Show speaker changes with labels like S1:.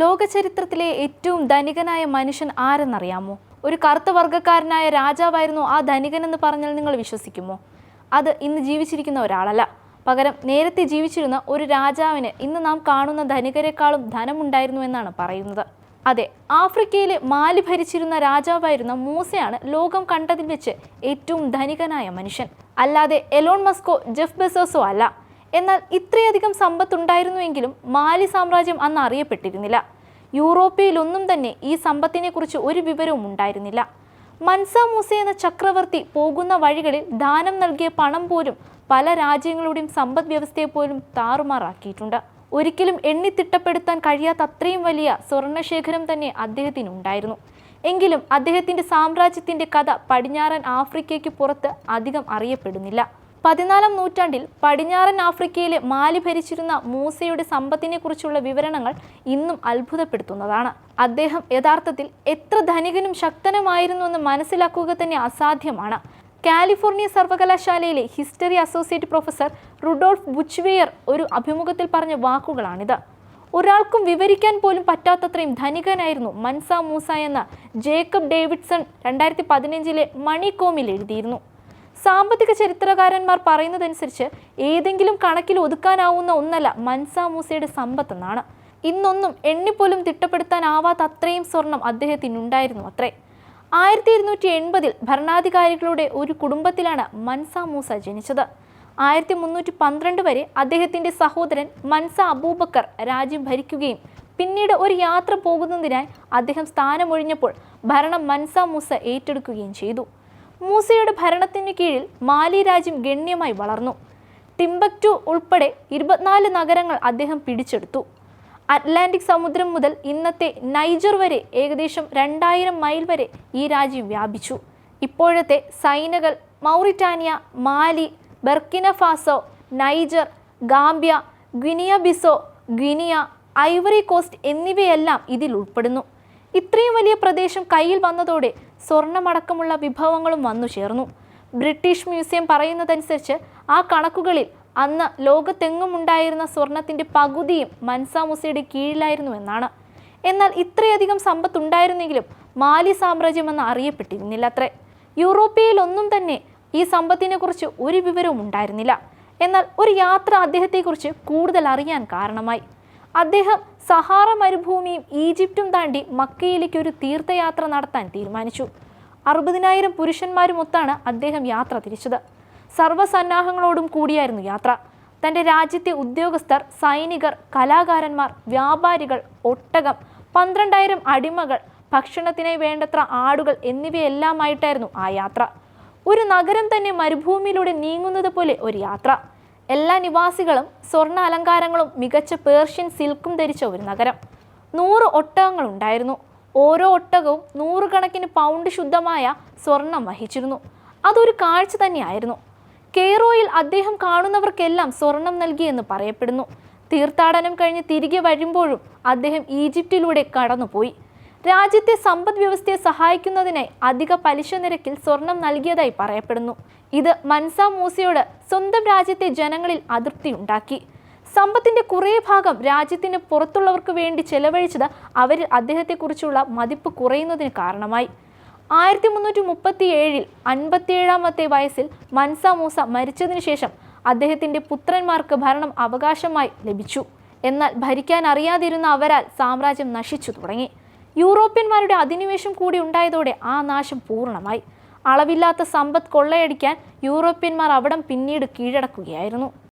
S1: ലോക ചരിത്രത്തിലെ ഏറ്റവും ധനികനായ മനുഷ്യൻ ആരെന്നറിയാമോ? ഒരു കറുത്ത വർഗക്കാരനായ രാജാവായിരുന്നു ആ ധനികനെന്ന് പറഞ്ഞാൽ നിങ്ങൾ വിശ്വസിക്കുമോ? അത് ഇന്ന് ജീവിച്ചിരിക്കുന്ന ഒരാളല്ല. പകരം നേരത്തെ ജീവിച്ചിരുന്ന ഒരു രാജാവിന് ഇന്ന് നാം കാണുന്ന ധനികരെക്കാളും ധനമുണ്ടായിരുന്നു എന്നാണ് പറയുന്നത്. അതെ ആഫ്രിക്കയിലെ മാലി ഭരിച്ചിരുന്ന രാജാവായിരുന്ന മൂസയാണ് ലോകം കണ്ടതിൽ വെച്ച് ഏറ്റവും ധനികനായ മനുഷ്യൻ. അല്ലാതെ എലോൺ മസ്കോ ജെഫ് ബെസോസോ അല്ല. എന്നാൽ ഇത്രയധികം സമ്പത്തുണ്ടായിരുന്നുവെങ്കിലും മാലി സാമ്രാജ്യം അന്ന് അറിയപ്പെട്ടിരുന്നില്ല. യൂറോപ്പിലൊന്നും തന്നെ ഈ സമ്പത്തിനെക്കുറിച്ച് ഒരു വിവരവും ഉണ്ടായിരുന്നില്ല. മൻസ മൂസ എന്ന ചക്രവർത്തി പോകുന്ന വഴികളിൽ ദാനം നൽകിയ പണം പോലും പല രാജ്യങ്ങളുടെയും സമ്പദ് വ്യവസ്ഥയെ പോലും താറുമാറാക്കിയിട്ടുണ്ട്. ഒരിക്കലും എണ്ണിത്തിട്ടപ്പെടുത്താൻ കഴിയാത്ത അത്രയും വലിയ സ്വർണശേഖരം തന്നെ അദ്ദേഹത്തിന് ഉണ്ടായിരുന്നു എങ്കിലും അദ്ദേഹത്തിന്റെ സാമ്രാജ്യത്തിന്റെ കഥ പടിഞ്ഞാറൻ ആഫ്രിക്കയ്ക്ക് പുറത്ത് അധികം അറിയപ്പെടുന്നില്ല. പതിനാലാം നൂറ്റാണ്ടിൽ പടിഞ്ഞാറൻ ആഫ്രിക്കയിലെ മാലി ഭരിച്ചിരുന്ന മൂസയുടെ സമ്പത്തിനെക്കുറിച്ചുള്ള വിവരണങ്ങൾ ഇന്നും അത്ഭുതപ്പെടുത്തുന്നതാണ്. അദ്ദേഹം യഥാർത്ഥത്തിൽ എത്ര ധനികനും ശക്തനുമായിരുന്നുവെന്ന് മനസ്സിലാക്കുക തന്നെ അസാധ്യമാണ്. കാലിഫോർണിയ സർവകലാശാലയിലെ ഹിസ്റ്ററി അസോസിയേറ്റ് പ്രൊഫസർ റുഡോൾഫ് ബുച്ച്വെയർ ഒരു അഭിമുഖത്തിൽ പറഞ്ഞ വാക്കുകളാണിത്. ഒരാൾക്കും വിവരിക്കാൻ പോലും പറ്റാത്തത്രയും ധനികനായിരുന്നു മൻസ മൂസ എന്ന ജേക്കബ് ഡേവിഡ്സൺ രണ്ടായിരത്തി പതിനഞ്ചിലെ മണികോമിൽ എഴുതിയിരുന്നു. സാമ്പത്തിക ചരിത്രകാരന്മാർ പറയുന്നതനുസരിച്ച് ഏതെങ്കിലും കണക്കിൽ ഒതുക്കാനാവുന്ന ഒന്നല്ല മൻസ മൂസയുടെ സമ്പത്തെന്നാണ്. ഇന്നൊന്നും എണ്ണിപ്പോലും തിട്ടപ്പെടുത്താനാവാത്ത അത്രയും സ്വർണം അദ്ദേഹത്തിനുണ്ടായിരുന്നു അത്രേ. ആയിരത്തി ഇരുന്നൂറ്റി എൺപതിൽ ഭരണാധികാരികളുടെ ഒരു കുടുംബത്തിലാണ് മൻസ മൂസ ജനിച്ചത്. ആയിരത്തി മുന്നൂറ്റി പന്ത്രണ്ട് വരെ അദ്ദേഹത്തിന്റെ സഹോദരൻ മൻസ അബൂബക്കർ രാജ്യം ഭരിക്കുകയും പിന്നീട് ഒരു യാത്ര പോകുന്നതിനായി അദ്ദേഹം സ്ഥാനമൊഴിഞ്ഞപ്പോൾ ഭരണം മൻസ മൂസ ഏറ്റെടുക്കുകയും ചെയ്തു. മൂസയുടെ ഭരണത്തിനു കീഴിൽ മാലി രാജ്യം ഗണ്യമായി വളർന്നു. ടിംബക്റ്റു ഉൾപ്പെടെ ഇരുപത്തിനാല് നഗരങ്ങൾ അദ്ദേഹം പിടിച്ചെടുത്തു. അറ്റ്ലാന്റിക് സമുദ്രം മുതൽ ഇന്നത്തെ നൈജർ വരെ ഏകദേശം രണ്ടായിരം മൈൽ വരെ ഈ രാജ്യം വ്യാപിച്ചു. ഇപ്പോഴത്തെ സൈനകൾ Mauritania Mali Burkina Faso Niger Gambia Guinea Bissau Guinea Ivory Coast എന്നിവയെല്ലാം ഇതിൽ ഉൾപ്പെടുന്നു. ഇത്രയും വലിയ പ്രദേശം കയ്യിൽ വന്നതോടെ സ്വർണമടക്കമുള്ള വിഭവങ്ങളും വന്നു ചേർന്നു. ബ്രിട്ടീഷ് മ്യൂസിയം പറയുന്നതനുസരിച്ച് ആ കണക്കുകളിൽ അന്ന് ലോകത്തെങ്ങും ഉണ്ടായിരുന്ന സ്വർണത്തിന്റെ പകുതിയും മൻസാമുസയുടെ കീഴിലായിരുന്നു എന്നാണ്. എന്നാൽ ഇത്രയധികം സമ്പത്തുണ്ടായിരുന്നെങ്കിലും മാലി സാമ്രാജ്യം എന്ന് അറിയപ്പെട്ടിരുന്നില്ല അത്രേ യൂറോപ്യയിലൊന്നും തന്നെ ഈ സമ്പത്തിനെക്കുറിച്ച് ഒരു വിവരവും ഉണ്ടായിരുന്നില്ല എന്നാൽ ഒരു യാത്ര അദ്ദേഹത്തെക്കുറിച്ച് കൂടുതൽ അറിയാൻ കാരണമായി. അദ്ദേഹം സഹാറ മരുഭൂമിയും ഈജിപ്തും താണ്ടി മക്കയിലേക്ക് ഒരു തീർത്ഥയാത്ര നടത്താൻ തീരുമാനിച്ചു. അറുപതിനായിരം പുരുഷന്മാരുമൊത്താണ് അദ്ദേഹം യാത്ര തിരിച്ചത്. സർവസന്നാഹങ്ങളോടും കൂടിയായിരുന്നു യാത്ര. തന്റെ രാജ്യത്തെ ഉദ്യോഗസ്ഥർ സൈനികർ കലാകാരന്മാർ വ്യാപാരികൾ ഒട്ടകം പന്ത്രണ്ടായിരം അടിമകൾ ഭക്ഷണത്തിനായി വേണ്ടത്ര ആടുകൾ എന്നിവയെല്ലാമായിട്ടായിരുന്നു ആ യാത്ര. ഒരു നഗരം തന്നെ മരുഭൂമിയിലൂടെ നീങ്ങുന്നത് പോലെ ഒരു യാത്ര. എല്ലാ നിവാസികളും സ്വർണ അലങ്കാരങ്ങളും മികച്ച പേർഷ്യൻ സിൽക്കും ധരിച്ച ഒരു നഗരം. നൂറ് ഒട്ടകങ്ങൾ ഉണ്ടായിരുന്നു. ഓരോ ഒട്ടകവും നൂറുകണക്കിന് പൗണ്ട് ശുദ്ധമായ സ്വർണം വഹിച്ചിരുന്നു. അതൊരു കാഴ്ച തന്നെയായിരുന്നു. കെയ്റോയിൽ അദ്ദേഹം കാണുന്നവർക്കെല്ലാം സ്വർണം നൽകിയെന്ന് പറയപ്പെടുന്നു. തീർത്ഥാടനം കഴിഞ്ഞ് തിരികെ വരുമ്പോഴും അദ്ദേഹം ഈജിപ്തിലൂടെ കടന്നുപോയി. രാജ്യത്തെ സമ്പദ് വ്യവസ്ഥയെ സഹായിക്കുന്നതിനായി അധിക പലിശ നിരക്കിൽ സ്വർണം നൽകിയതായി പറയപ്പെടുന്നു. ഇത് മൻസ മൂസയോട് സ്വന്തം രാജ്യത്തെ ജനങ്ങളിൽ അതൃപ്തിയുണ്ടാക്കി സമ്പത്തിന്റെ കുറേ ഭാഗം രാജ്യത്തിന് പുറത്തുള്ളവർക്ക് വേണ്ടി ചെലവഴിച്ചത് അവരിൽ അദ്ദേഹത്തെക്കുറിച്ചുള്ള മതിപ്പ് കുറയുന്നതിന് കാരണമായി. ആയിരത്തി മുന്നൂറ്റി മുപ്പത്തി ഏഴിൽ അൻപത്തിയേഴാമത്തെ വയസ്സിൽ മൻസ മൂസ മരിച്ചതിനു ശേഷം അദ്ദേഹത്തിന്റെ പുത്രന്മാർക്ക് ഭരണം അവകാശമായി ലഭിച്ചു. എന്നാൽ ഭരിക്കാൻ അറിയാതിരുന്ന അവരാൽ സാമ്രാജ്യം നശിച്ചു തുടങ്ങി. യൂറോപ്യന്മാരുടെ അധിനിവേശം കൂടി ഉണ്ടായതോടെ ആ നാശം പൂർണമായി. അളവില്ലാത്ത സമ്പത്ത് കൊള്ളയടിക്കാൻ യൂറോപ്യന്മാർ അവിടം പിന്നീട് കീഴടക്കുകയായിരുന്നു.